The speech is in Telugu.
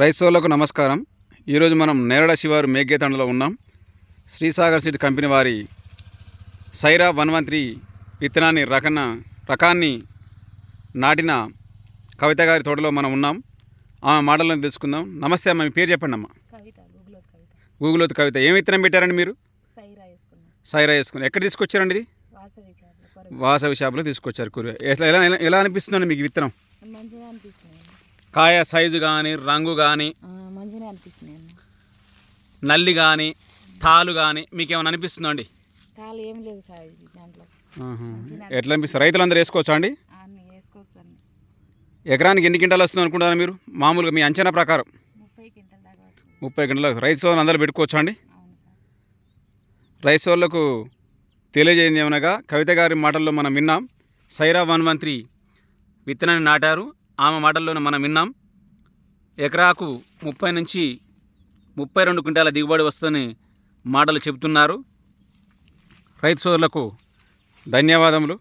రైతులకు నమస్కారం. ఈరోజు మనం నేరడ శివారు మేఘేతండలో ఉన్నాం. శ్రీసాగర్ సీడ్ కంపెనీ వారి సైరా వన్ వన్ త్రీ విత్తనాన్ని రకన రకాన్ని నాటిన కవిత గారి తోటలో మనం ఉన్నాం. ఆమె మాటలను తెలుసుకుందాం. నమస్తే అమ్మ మీ పేరు చెప్పండి అమ్మ కవిత. గూగుల్ కవిత. ఏం విత్తనం పెట్టారండి మీరు? సైరా వేసుకుని ఎక్కడ తీసుకొచ్చారండి ఇది? వాసవి షాపులో తీసుకొచ్చారు. కూర. ఎట్లా ఎలా ఎలా- అనిపిస్తుందండి మీకు విత్తనం. కాయ సైజు కానీ రంగు కానీ మంచిగా అన్న. నల్లి కానీ తాలు కానీ మీకు ఏమైనా అనిపిస్తుందా అండి? తాళ్ళు ఏం లేవు సార్ దాంట్లో. ఎట్లా అనిపిస్తుంది? రైతులందరూ వేసుకోవచ్చా అండి? వేసుకోవచ్చు అన్ని. ఎకరానికి ఎన్ని క్వింటాలు వస్తుంది అనుకుంటారు మీరు? మామూలుగా మీ అంచనా ప్రకారం. ముప్పై క్వింటాలు రైతు సోదరులు అందరూ పెట్టుకోవచ్చా అండి? రైతు సోదరులకు తెలియజేయండి ఏమనగా కవిత గారి మాటల్లో మనం విన్నాం సైరా వన్ వన్ త్రీ విత్తనాన్ని నాటారు ఆమె మాటల్లోనే మనం విన్నాం ఎకరాకు ముప్పై నుంచి ముప్పై రెండు క్వింటాల దిగుబడి వస్తుందని మాటలు చెబుతున్నారు. రైతు సోదరులకు ధన్యవాదములు.